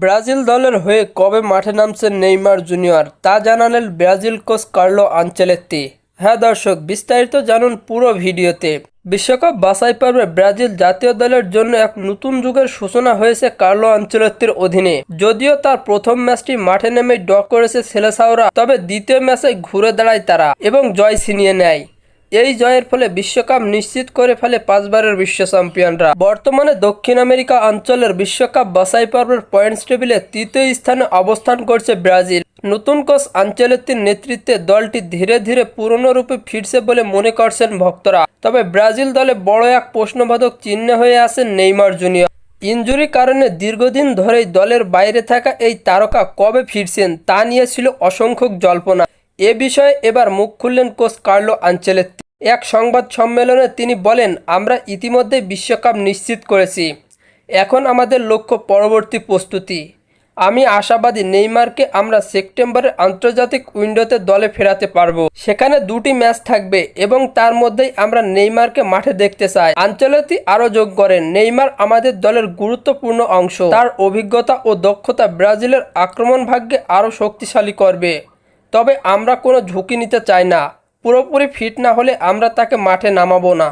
Brazil দলের হয়ে কবে মাঠে নামছেন নেইমার জুনিয়র, তা জানালেন ব্রাজিল কোচ কার্লো আনচেলেত্তি। হ্যাঁ দর্শক, বিস্তারিত জানুন পুরো ভিডিওতে। বিশ্বকাপ বাছাই পর্বে ব্রাজিল জাতীয় দলের জন্য এক নতুন যুগের সূচনা হয়েছে কার্লো আনচেলত্তির অধীনে। যদিও তার প্রথম ম্যাচটি মাঠে নেমে ড করেছে সেলেসাওরা, তবে দ্বিতীয় ম্যাচে ঘুরে দাঁড়ায় তারা এবং জয় ছিনিয়ে নেয়। এই জয়ের ফলে বিশ্বকাপ নিশ্চিত করে ফেলে পাঁচবারের বিশ্ব চ্যাম্পিয়নরা। বর্তমানে দক্ষিণ আমেরিকা অঞ্চলের বিশ্বকাপ বাছাই পর্বের পয়েন্টস টেবিলে তৃতীয় স্থানে অবস্থান করছে ব্রাজিল। নতুন কোচ আঞ্চলতির নেতৃত্বে দলটি ধীরে ধীরে রূপে ফিরছে বলে মনে করছেন ভক্তরা। তবে ব্রাজিল দলে বড় এক প্রশ্নবাদক চিহ্ন হয়ে আছেন নেইমার জুনিয়র। ইনজুরি কারণে দীর্ঘদিন ধরেই দলের বাইরে থাকা এই তারকা কবে ফিরছেন তা নিয়ে ছিল অসংখ্য জল্পনা। এ বিষয়ে এবার মুখ খুললেন কোচ কার্লো আঞ্চেলেত্তি। এক সংবাদ সম্মেলনে তিনি বলেন, আমরা ইতিমধ্যে বিশ্বকাপ নিশ্চিত করেছি। এখন আমাদের লক্ষ্য পরবর্তী প্রস্তুতি। আমি আশাবাদী নেইমারকে আমরা সেপ্টেম্বরের আন্তর্জাতিক উইন্ডোতে দলে ফেরাতে পারব। সেখানে দুটি ম্যাচ থাকবে এবং তার মধ্যেই আমরা নেইমারকে মাঠে দেখতে চাই। আঞ্চলতি আরও যোগ করেন, নেইমার আমাদের দলের গুরুত্বপূর্ণ অংশ। তার অভিজ্ঞতা ও দক্ষতা ব্রাজিলের আক্রমণ ভাগ্যে আরও শক্তিশালী করবে। তবে আমরা কোনো ঝুঁকি নিতে চাই না। পুরোপুরি ফিট না হলে আমরা তাকে মাঠে নামাবো না।